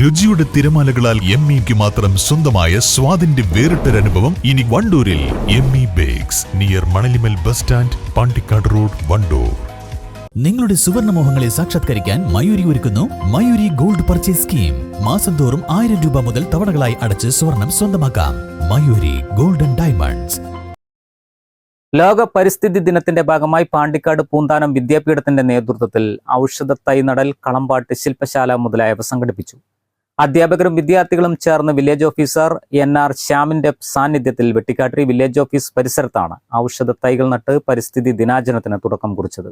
രുചിയുടെ തിരമാലകളാൽ എം ഇക്ക് മാത്രം സ്വന്തമായ സ്വാദിന്റെ വേറിട്ടൊരനുഭവം ഇനി വണ്ടൂരിൽ M E bakes near Manalimal bus stand Pandikkad road Wandoor. നിങ്ങളുടെ സുവർണമോഹങ്ങളെ സാക്ഷാത്കരിക്കാൻ മയൂരി ഒരുക്കുന്നു മയൂരി ഗോൾഡ് പർച്ചേസ് സ്കീം മാസം തോറും ആയിരം രൂപ മുതൽ തവണകളായി അടച്ച് സ്വർണം സ്വന്തമാക്കാം. മയൂരി ഗോൾഡൻ ഡയമണ്ട്സ് ലോക പരിസ്ഥിതി ദിനത്തിന്റെ ഭാഗമായി പാണ്ടിക്കാട് പൂന്താനം വിദ്യാപീഠത്തിന്റെ നേതൃത്വത്തിൽ ഔഷധ തൈ നടൽ കളമ്പാട്ട് ശില്പശാല മുതലായവ സംഘടിപ്പിച്ചു. അധ്യാപകരും വിദ്യാർത്ഥികളും ചേർന്ന് വില്ലേജ് ഓഫീസർ എൻ ആർ ശ്യാമിന്റെ സാന്നിധ്യത്തിൽ വെട്ടിക്കാട്ടിരി വില്ലേജ് ഓഫീസ് പരിസരത്താണ് ഔഷധ തൈകൾ നട്ട് പരിസ്ഥിതി ദിനാചരണത്തിന് തുടക്കം കുറിച്ചത്.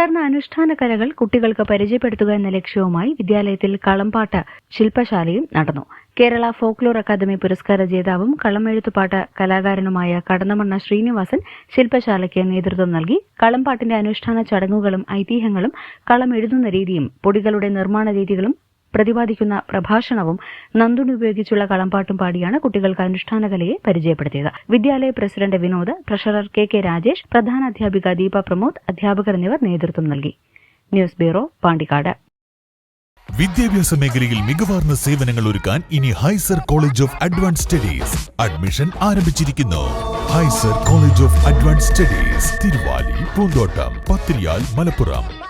തുടർന്ന് അനുഷ്ഠാന കലകൾ കുട്ടികൾക്ക് പരിചയപ്പെടുത്തുക എന്ന ലക്ഷ്യവുമായി വിദ്യാലയത്തിൽ കളംപാട്ട് ശില്പശാലയും നടന്നു. കേരള ഫോക്ലോർ അക്കാദമി പുരസ്കാര ജേതാവും കളമെഴുത്തുപാട്ട് കലാകാരനുമായ കടന്നമണ്ണ ശ്രീനിവാസൻ ശില്പശാലയ്ക്ക് നേതൃത്വം നൽകി. കളംപാട്ടിന്റെ അനുഷ്ഠാന ചടങ്ങുകളും ഐതിഹ്യങ്ങളും കളമെഴുതുന്ന രീതിയും പൊടികളുടെ നിർമ്മാണ രീതികളും പ്രതിപാദിക്കുന്ന പ്രഭാഷണവും നന്ദുണി ഉപയോഗിച്ചുള്ള കളംപാട്ടും പാടിയാണ് കുട്ടികൾക്ക് അനുഷ്ഠാന കലയെ പരിചയപ്പെടുത്തിയത്. വിദ്യാലയ president Vinod treasurer K K Rajesh പ്രധാന അധ്യാപിക ദീപ പ്രമോദ് അധ്യാപകർ എന്നിവർ നേതൃത്വം നൽകി. News bureau Pandikkad. വിദ്യാഭ്യാസ മേഖലയിൽ മികവാർന്ന സേവനങ്ങൾ ഒരുക്കാൻ ഇനി Hyser college of advance studies admission ആരംഭിച്ചിരിക്കുന്നു. Hyser college of advance studies Thiruvali Poonthottam Pathiriyal Malappuram.